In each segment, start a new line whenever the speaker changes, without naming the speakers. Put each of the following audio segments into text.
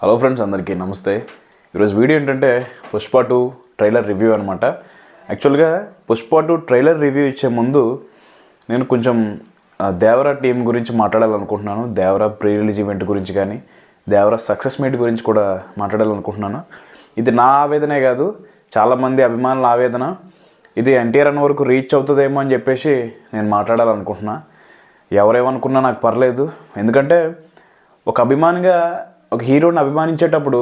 Hello friends అందరికీ నమస్తే. ఈరోజు వీడియో ఏంటంటే పుష్ప టూ ట్రైలర్ రివ్యూ అనమాట యాక్చువల్గా పుష్ప టూ ట్రైలర్ రివ్యూ ఇచ్చే ముందు నేను కొంచెం దేవరా టీం గురించి మాట్లాడాలనుకుంటున్నాను. దేవరా ప్రీ రిలీజ్ ఈవెంట్ గురించి కానీ దేవరా సక్సెస్ మీట్ గురించి కూడా మాట్లాడాలనుకుంటున్నాను. ఇది నా ఆవేదనే కాదు చాలామంది అభిమానుల ఆవేదన. ఇది ఎన్టీఆర్ అన్న వరకు రీచ్ అవుతుందేమో అని చెప్పేసి నేను మాట్లాడాలనుకుంటున్నా. ఎవరేమనుకున్నా నాకు పర్లేదు. ఎందుకంటే ఒక అభిమానిగా ఒక హీరోని అభిమానించేటప్పుడు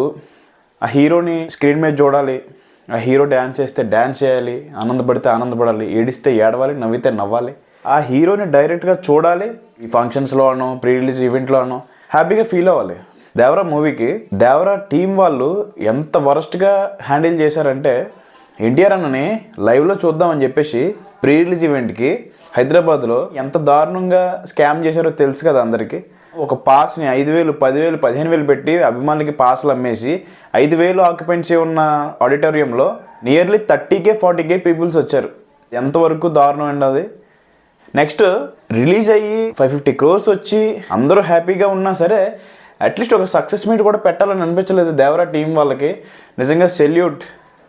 ఆ హీరోని స్క్రీన్ మీద చూడాలి ఆ హీరో డ్యాన్స్ చేస్తే డ్యాన్స్ చేయాలి ఆనందపడితే ఆనందపడాలి ఏడిస్తే ఏడవాలి నవ్వితే నవ్వాలి. ఆ హీరోని డైరెక్ట్గా చూడాలి ఈ ఫంక్షన్స్లో అనో ప్రీ రిలీజ్ ఈవెంట్లో అనో హ్యాపీగా ఫీల్ అవ్వాలి. దేవరా మూవీకి దేవరా టీం వాళ్ళు ఎంత వరస్ట్గా హ్యాండిల్ చేశారంటే ఎన్టీఆర్ అన్నని లైవ్లో చూద్దామని చెప్పేసి ప్రీ రిలీజ్ ఈవెంట్కి హైదరాబాద్లో ఎంత దారుణంగా స్కామ్ చేశారో తెలుసు కదా అందరికీ. ఒక పాస్ని ఐదు వేలు పదివేలు పదిహేను వేలు పెట్టి అభిమానులకి పాస్లు అమ్మేసి ఐదు వేలు ఆక్యుపెన్సీ ఉన్న ఆడిటోరియంలో నియర్లీ థర్టీకే ఫార్టీకే పీపుల్స్ వచ్చారు. ఎంతవరకు దారుణం అండి అది? నెక్స్ట్ రిలీజ్ అయ్యి ఫైవ్ ఫిఫ్టీ క్రోర్స్ వచ్చి అందరూ హ్యాపీగా ఉన్నా సరే అట్లీస్ట్ ఒక సక్సెస్ మీట్ కూడా పెట్టాలని అనిపించలేదు దేవరా టీం వాళ్ళకి. నిజంగా సెల్యూట్.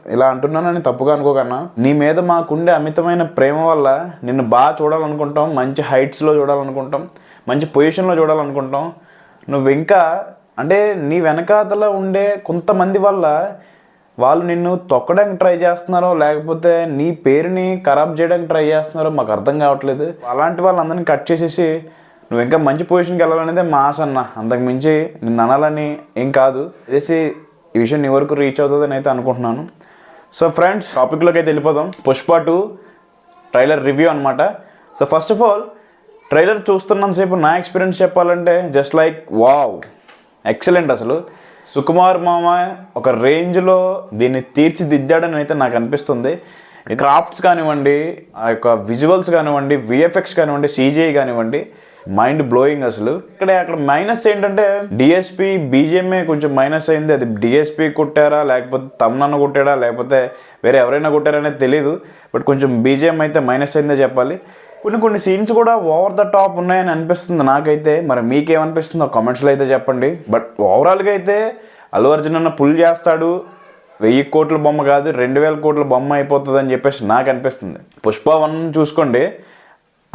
ఇలా అంటున్నానని తప్పుగా అనుకోకన్నా. నీ మీద మాకుండే అమితమైన ప్రేమ వల్ల నిన్ను బాగా చూడాలనుకుంటాం మంచి హైట్స్లో చూడాలనుకుంటాం. మంచి పొజిషన్లో చూడాలనుకుంటాం నువ్వు ఇంకా అంటే నీ వెనకాతలో ఉండే కొంతమంది వల్ల వాళ్ళు నిన్ను తొక్కడానికి ట్రై చేస్తున్నారో లేకపోతే నీ పేరుని ఖరాబ్ చేయడానికి ట్రై చేస్తున్నారో మాకు అర్థం కావట్లేదు. అలాంటి వాళ్ళందరినీ కట్ చేసేసి నువ్వు ఇంకా మంచి పొజిషన్కి వెళ్ళాలనేదే మా ఆశ అన్న. అంతకుమించి నిన్ను అనాలని ఏం కాదు. చేసి ఈ విషయం నీ వరకు రీచ్ అవుతుందని అయితే అనుకుంటున్నాను. సో ఫ్రెండ్స్ టాపిక్లోకి అయితే వెళ్ళిపోదాం. పుష్ప టూ ట్రైలర్ రివ్యూ అనమాట so first of all trailer చూస్తున్నంతసేపు నా ఎక్స్పీరియన్స్ చెప్పాలంటే జస్ట్ లైక్ వావ్ ఎక్సలెంట్ అసలు. సుకుమార్ మామ ఒక రేంజ్లో దీన్ని తీర్చిదిద్దాడని అయితే నాకు అనిపిస్తుంది. క్రాఫ్ట్స్ కానివ్వండి ఆ యొక్క విజువల్స్ కానివ్వండి విఎఫ్ఎక్స్ కానివ్వండి సీజీఐ కానివ్వండి మైండ్ బ్లోయింగ్ అసలు. ఇక్కడ అక్కడ మైనస్ ఏంటంటే డిఎస్పి బీజేఎంఏ కొంచెం మైనస్ అయింది. అది డిఎస్పి కుట్టారా లేకపోతే తమ్నన్న కుట్టాడా లేకపోతే వేరే ఎవరైనా కుట్టారా అనేది తెలియదు బట్ కొంచెం బీజేఎం అయితే మైనస్ అయిందే చెప్పాలి. కొన్ని కొన్ని సీన్స్ కూడా ఓవర్ ద టాప్ ఉన్నాయని అనిపిస్తుంది నాకైతే. మరి మీకేమనిపిస్తుందో కామెంట్స్లో అయితే చెప్పండి. బట్ ఓవరాల్గా అయితే అల్లు అర్జున్ అన్న పుల్ చేస్తాడు. వెయ్యి కోట్ల బొమ్మ కాదు రెండు వేల కోట్ల బొమ్మ అయిపోతుంది అని చెప్పేసి నాకు అనిపిస్తుంది. పుష్ప వన్ చూసుకోండి.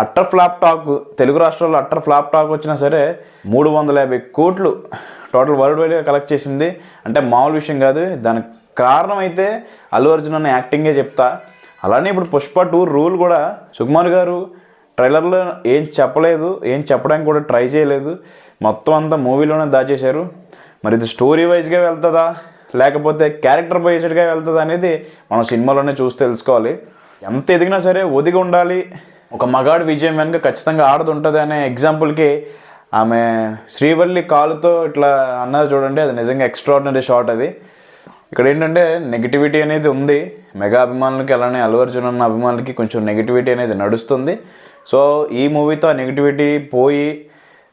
అట్టర్ ఫ్లాప్ టాక్ తెలుగు రాష్ట్రాల్లో అట్టర్ ఫ్లాప్ టాక్ వచ్చినా సరే మూడు వందల యాభై కోట్లు టోటల్ వరల్డ్ వైడ్గా కలెక్ట్ చేసింది. అంటే మామూలు విషయం కాదు. దానికి కారణం అయితే అల్లు అర్జున్ అన్న యాక్టింగే చెప్తా. అలానే ఇప్పుడు పుష్ప టూ రూల్ కూడా సుకుమార్ గారు ట్రైలర్లో ఏం చెప్పలేదు ఏం చెప్పడానికి కూడా ట్రై చేయలేదు. మొత్తం అంతా మూవీలోనే దాచేశారు. మరి ఇది స్టోరీ వైజ్గా వెళ్తుందా లేకపోతే క్యారెక్టర్ బేస్డ్గా వెళ్తుందా అనేది మనం సినిమాలోనే చూసి తెలుసుకోవాలి. ఎంత ఎదిగినా సరే ఒదిగి ఉండాలి. ఒక మగాడు విజయం వెనుక ఖచ్చితంగా ఆడదు ఉంటుంది అనే ఎగ్జాంపుల్కి ఆమె శ్రీవల్లి కాలుతో ఇట్లా అన్నారు చూడండి అది నిజంగా ఎక్స్ట్రాడినరీ షాట్ అది. ఇక్కడ ఏంటంటే నెగిటివిటీ అనేది ఉంది. మెగా అభిమానులకి అలానే అల్లు అర్జున్ అన్న అభిమానులకి కొంచెం నెగిటివిటీ అనేది నడుస్తుంది. సో ఈ మూవీతో ఆ నెగిటివిటీ పోయి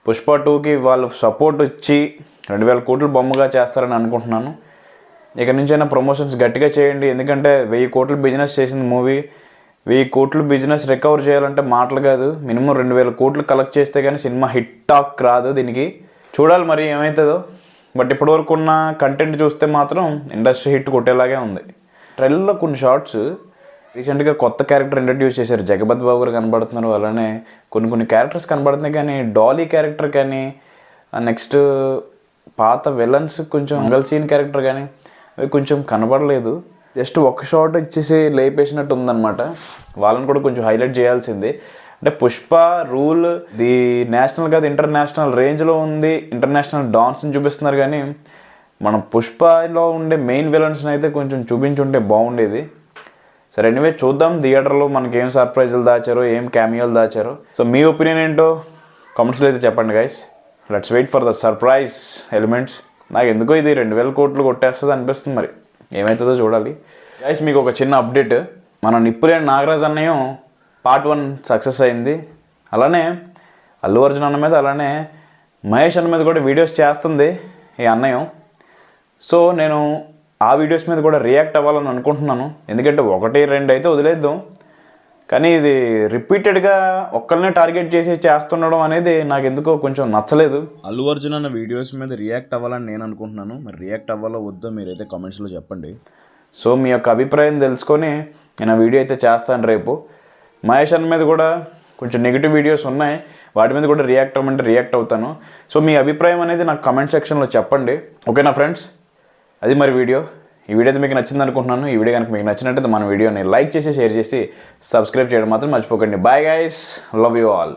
పుష్ప టూకి వాళ్ళు సపోర్ట్ ఇచ్చి రెండు వేల కోట్లు బొమ్మగా చేస్తారని అనుకుంటున్నాను. ఇక నుంచైనా ప్రమోషన్స్ గట్టిగా చేయండి. ఎందుకంటే వెయ్యి కోట్లు బిజినెస్ చేసింది మూవీ. వెయ్యి కోట్లు బిజినెస్ రికవర్ చేయాలంటే మాటలు కాదు. మినిమం రెండు వేల కోట్లు కలెక్ట్ చేస్తే కానీ సినిమా హిట్ టాక్ రాదు దీనికి. చూడాలి మరి ఏమవుతుందో బట్ ఇప్పటివరకు ఉన్న కంటెంట్ చూస్తే మాత్రం ఇండస్ట్రీ హిట్ కొట్టేలాగే ఉంది. ట్రైలర్లో కొన్ని షార్ట్స్ రీసెంట్గా కొత్త క్యారెక్టర్ ఇంట్రడ్యూస్ చేశారు. జగపతి బాబు గారు కనబడుతున్నారు. అలానే కొన్ని కొన్ని క్యారెక్టర్స్ కనబడుతున్నాయి కానీ డాలీ క్యారెక్టర్ కానీ నెక్స్ట్ పాత విలన్స్ కొంచెం అంగల్ సీన్ క్యారెక్టర్ కానీ అవి కొంచెం కనబడలేదు. జస్ట్ ఒక షాట్ ఇచ్చేసి లేపేసినట్టు ఉందన్నమాట. వాళ్ళని కూడా కొంచెం హైలైట్ చేయాల్సింది. అంటే పుష్ప రూల్ ది నేషనల్ కాదు ఇంటర్నేషనల్ రేంజ్లో ఉంది. ఇంటర్నేషనల్ డాన్స్ని చూపిస్తున్నారు కానీ మన పుష్పలో ఉండే మెయిన్ విలన్స్ని అయితే కొంచెం చూపించుంటే బాగుండేది. సరే ఎనివే చూద్దాం. థియేటర్లో మనకి ఏం సర్ప్రైజులు దాచారో ఏం క్యామియోలు దాచారో. సో మీ ఒపీనియన్ ఏంటో కమెంట్స్లో అయితే చెప్పండి guys let's wait for the surprise elements నాకు ఎందుకో ఇది రెండు వేల కోట్లు కొట్టేస్తుంది అనిపిస్తుంది మరి. ఏమవుతుందో చూడాలి. గైస్ మీకు ఒక చిన్న అప్డేట్ మన నిప్పులేని నాగరాజ్ అన్నయ్య పార్ట్ వన్ సక్సెస్ అయింది. అలానే అల్లు అర్జున్ అన్న మీద అలానే మహేష్ అన్న మీద కూడా వీడియోస్ చేస్తుంది ఈ అన్నయ్యం. సో నేను ఆ వీడియోస్ మీద కూడా రియాక్ట్ అవ్వాలని అనుకుంటున్నాను. ఎందుకంటే ఒకటి రెండు అయితే వదిలేద్దాం. కానీ ఇది రిపీటెడ్గా ఒక్కరినే టార్గెట్ చేసి చేస్తుండడం అనేది నాకు ఎందుకో కొంచెం నచ్చలేదు. అల్లు అర్జున్ అన్న వీడియోస్ మీద రియాక్ట్ అవ్వాలని నేను అనుకుంటున్నాను. మరి రియాక్ట్ అవ్వాలో వద్దో మీరైతే కామెంట్స్లో చెప్పండి. సో మీ యొక్క అభిప్రాయం తెలుసుకొని నేను ఆ వీడియో అయితే చేస్తాను రేపు. మహేష్ అన్న మీద కూడా కొంచెం నెగిటివ్ వీడియోస్ ఉన్నాయి. వాటి మీద కూడా రియాక్ట్ అవ్వమంటే రియాక్ట్ అవుతాను. సో మీ అభిప్రాయం అనేది నాకు కమెంట్ సెక్షన్లో చెప్పండి. ఓకేనా ఫ్రెండ్స్? అది మరి వీడియో. ఈ వీడియో అయితే మీకు నచ్చింది అనుకుంటున్నాను. ఈ వీడియో కనుక మీకు నచ్చినట్టయితే మన వీడియోని లైక్ చేసి షేర్ చేసి సబ్స్క్రైబ్ చేయడం మాత్రం మర్చిపోకండి. Bye guys love you all